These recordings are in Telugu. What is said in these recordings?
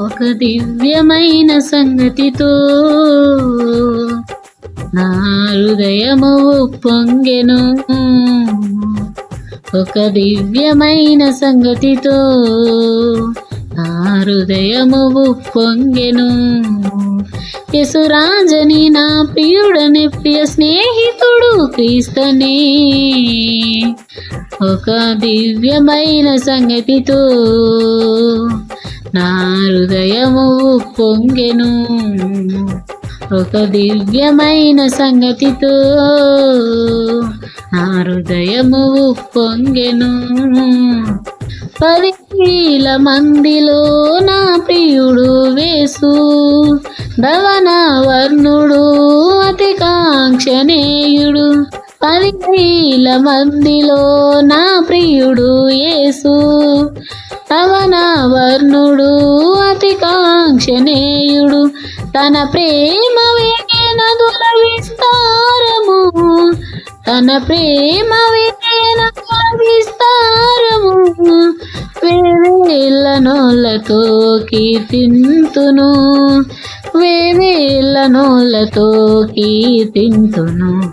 ఒక దివ్యమైన సంగతితో నా హృదయము పొంగెను ఒక దివ్యమైన సంగతితో నా హృదయము పొంగెను యసురాజని నా ప్రియుడని ప్రియ స్నేహితుడు క్రీస్తనే. ఒక దివ్యమైన సంగతితో నా హృదయము పొంగెను. ఒక దివ్యమైన సంగతితో నా హృదయము పొంగెను. పదివేల మందిలో నా ప్రియుడు వేసు ధవన వర్ణుడు అతి కాంక్షణేయుడు పదివేల మందిలో నా ప్రియుడు యేసు రవణవర్ణుడు అతి కాంక్షణేయుడు. తన ప్రేమ వేగనదుల విస్తారము తన ప్రేమ వేగనదుల విస్తారము వేవేళ్ళ నోళ్ళతో కీర్తింతును. వేవేళ్ళ నోళ్ళతో కీర్తింతును.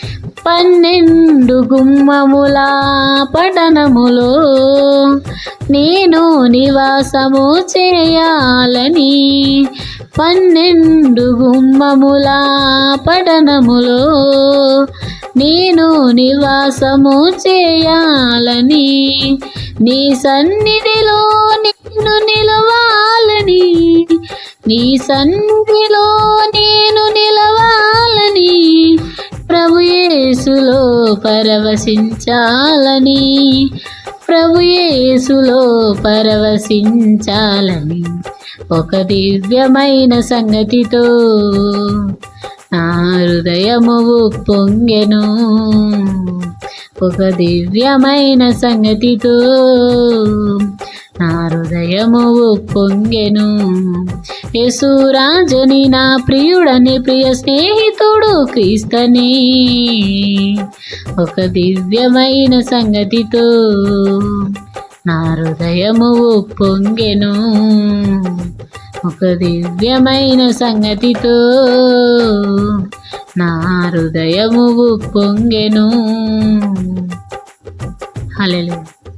పన్నెండు గుమ్మముల పట్టణములో నేను నివాసము చేయాలని. పన్నెండు గుమ్మముల పట్టణములో నేను నివాసము చేయాలని. నీ సన్నిధిలో నేను నిలవాలని. నీ సన్నిధిలో యేసులో పరవశించాలని ప్రభు యేసులో పరవశించాలని ఒక దివ్యమైన సంగతితో నా హృదయము పొంగెను ఒక దివ్యమైన సంగతితో నా హృదయము పొంగెను యేసురాజని నా ప్రియుడని ప్రియ స్నేహితుడు క్రీస్తని. ఒక దివ్యమైన సంగతితో నా హృదయము పొంగెను ఒక దివ్యమైన సంగతితో నా హృదయము పొంగెను హలో